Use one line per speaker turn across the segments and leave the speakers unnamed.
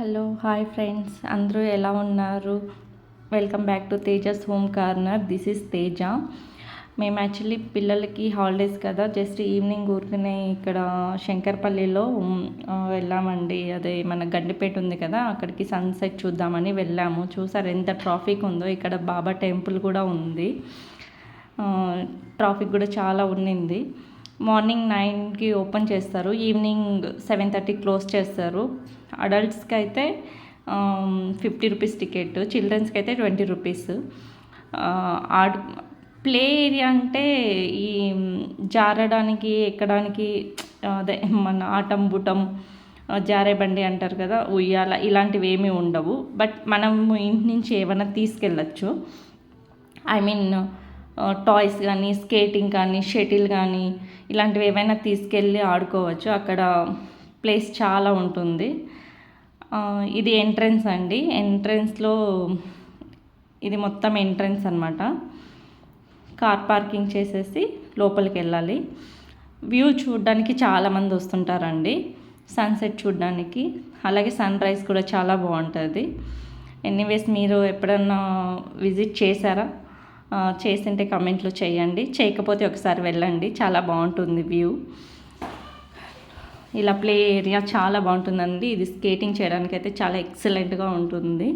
Hello hi friends. అందరూ ఎలా ఉన్నారు? Welcome back to Tejas home corner. This is Teja. మేము యాక్చువల్లీ పిల్లలకి హాలిడేస్ కదా. జస్ట్ ఈవినింగ్ ఊరుకునే ఇక్కడ శంకర్పల్లిలో వెళ్ళామండి. అదే మన గండిపేట ఉంది కదా. అక్కడికి సన్సెట్ చూద్దామని వెళ్ళాము. చూసారు ఎంత ట్రాఫిక్ ఉందో. ఇక్కడ బాబా టెంపుల్ కూడా ఉంది. ట్రాఫిక్ కూడా చాలా ఉండింది మార్నింగ్ నైన్కి ఓపెన్ చేస్తారు. ఈవినింగ్ సెవెన్ థర్టీ క్లోజ్ చేస్తారు. అడల్ట్స్కి అయితే ఫిఫ్టీ రూపీస్ టికెట్ చిల్డ్రన్స్కి అయితే ట్వంటీ రూపీస్. ఆడు ప్లే ఏరియా అంటే ఈ జారడానికి ఎక్కడానికి అదే మన ఆటం బుటం జారే బండి అంటారు కదా ఉయ్యాల ఇలాంటివి ఏమీ ఉండవు. బట్ మనం ఇంటి నుంచి ఏమైనా తీసుకెళ్ళచ్చు. ఐ మీన్ టాయ్స్ కానీ స్కేటింగ్ కానీ షటిల్ కానీ ఇలాంటివి ఏవైనా తీసుకెళ్ళి ఆడుకోవచ్చు. అక్కడ ప్లేస్ చాలా ఉంటుంది. ఇది ఎంట్రన్స్ అండి. ఎంట్రన్స్లో ఇది మొత్తం ఎంట్రన్స్ అనమాట కార్ పార్కింగ్ చేసేసి లోపలికి వెళ్ళాలి. వ్యూ చూడడానికి చాలామంది వస్తుంటారండి. సన్సెట్ చూడడానికి. అలాగే సన్ రైజ్ కూడా చాలా బాగుంటుంది. ఎనీవేస్ మీరు ఎప్పుడన్నా విజిట్ చేశారా? చేసింటే కమెంట్లో చేయండి. చేయకపోతే ఒకసారి వెళ్ళండి. చాలా బాగుంటుంది వ్యూ. ఇలా ప్లే ఏరియా చాలా బాగుంటుందండి. ఇది స్కేటింగ్ చేయడానికి అయితే చాలా ఎక్సలెంట్గా ఉంటుంది.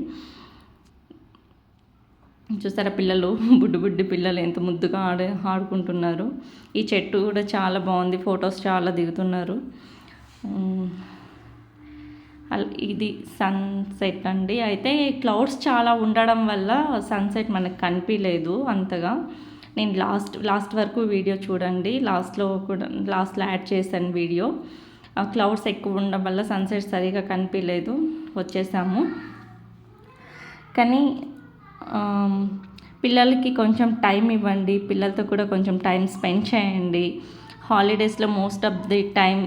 చూసారా పిల్లలు? బుడ్డు బుడ్డి పిల్లలు ఎంత ముద్దుగా ఆడే ఆడుకుంటున్నారు. ఈ చెట్టు కూడా చాలా బాగుంది. ఫొటోస్ చాలా దిగుతున్నారు. ఇది సన్సెట్ అండి. అయితే క్లౌడ్స్ చాలా ఉండడం వల్ల సన్సెట్ మనకు కనిపించలేదు అంతగా. నేను లాస్ట్ లాస్ట్ వరకు వీడియో చూడండి. లాస్ట్లో కూడా లాస్ట్లో యాడ్ చేశాను వీడియో. ఆ క్లౌడ్స్ ఎక్కువ ఉండడం వల్ల సన్సెట్ సరిగా కనిపించలేదు వచ్చేసాము. కానీ పిల్లలకి కొంచెం టైం ఇవ్వండి. పిల్లలతో కూడా కొంచెం టైం స్పెండ్ చేయండి. హాలిడేస్లో మోస్ట్ ఆఫ్ ది టైం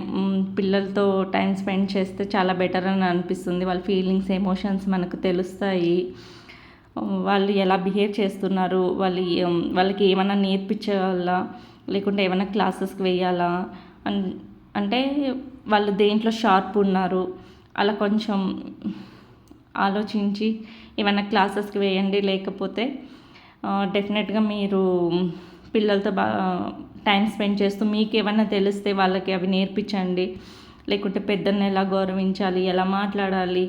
పిల్లలతో టైం స్పెండ్ చేస్తే చాలా బెటర్ అని అనిపిస్తుంది. వాళ్ళ ఫీలింగ్స్ ఎమోషన్స్ మనకు తెలుస్తాయి. వాళ్ళు ఎలా బిహేవ్ చేస్తున్నారు? వాళ్ళు వాళ్ళకి ఏమైనా నేర్పించాలా? లేకుంటే ఏమైనా క్లాసెస్కి వెయ్యాలా? అన్ అంటే వాళ్ళు దేంట్లో షార్ప్ ఉన్నారు? అలా కొంచెం ఆలోచించి ఏమైనా క్లాసెస్కి వేయండి. లేకపోతే డెఫినెట్గా మీరు పిల్లలతో బాగా టైం స్పెండ్ చేస్తూ మీకు ఏమైనా తెలిస్తే వాళ్ళకి అవి నేర్పించండి. లేకుంటే పెద్దల్ని ఎలా గౌరవించాలి ఎలా మాట్లాడాలి.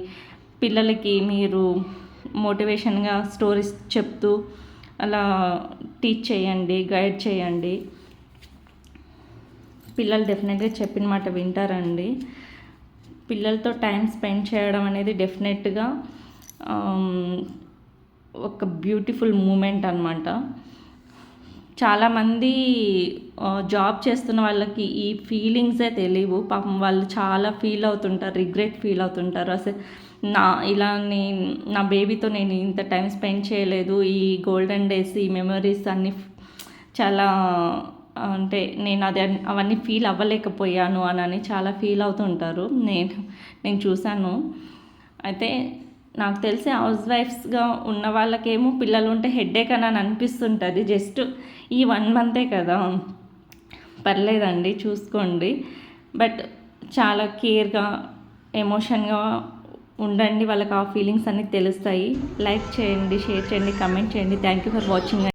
పిల్లలకి మీరు మోటివేషన్గా స్టోరీస్ చెప్తూ అలా టీచ్ చేయండి గైడ్ చేయండి. పిల్లలు డెఫినెట్గా చెప్పిన మాట వింటారండి. పిల్లలతో టైం స్పెండ్ చేయడం అనేది డెఫినెట్గా ఒక బ్యూటిఫుల్ మూమెంట్ అనమాట చాలామంది జాబ్ చేస్తున్న వాళ్ళకి ఈ ఫీలింగ్సే తెలియవు పాపం వాళ్ళు చాలా ఫీల్ అవుతుంటారు రిగ్రెట్ ఫీల్ అవుతుంటారు. అసలు నా ఇలా నేను నా బేబీతో నేను ఇంత టైం స్పెండ్ చేయలేదు. ఈ గోల్డెన్ డేస్ ఈ మెమరీస్ అన్నీ చాలా అంటే నేను అది అవన్నీ ఫీల్ అవ్వలేకపోయాను అని అని చాలా ఫీల్ అవుతుంటారు. నేను నేను చూశాను. అయితే నాకు తెలిసి హౌస్ వైఫ్స్గా ఉన్న వాళ్ళకేమో పిల్లలు ఉంటే హెడ్ఏక్ అని అని అనిపిస్తుంటుంది. జస్ట్ ఈ వన్ మంతే కదా. పర్లేదండి చూసుకోండి. బట్ చాలా కేర్గా ఎమోషన్గా ఉండండి. వాళ్ళకి ఆ ఫీలింగ్స్ అన్నీ తెలుస్తాయి. లైక్ చేయండి షేర్ చేయండి కమెంట్ చేయండి. Thank you for watching.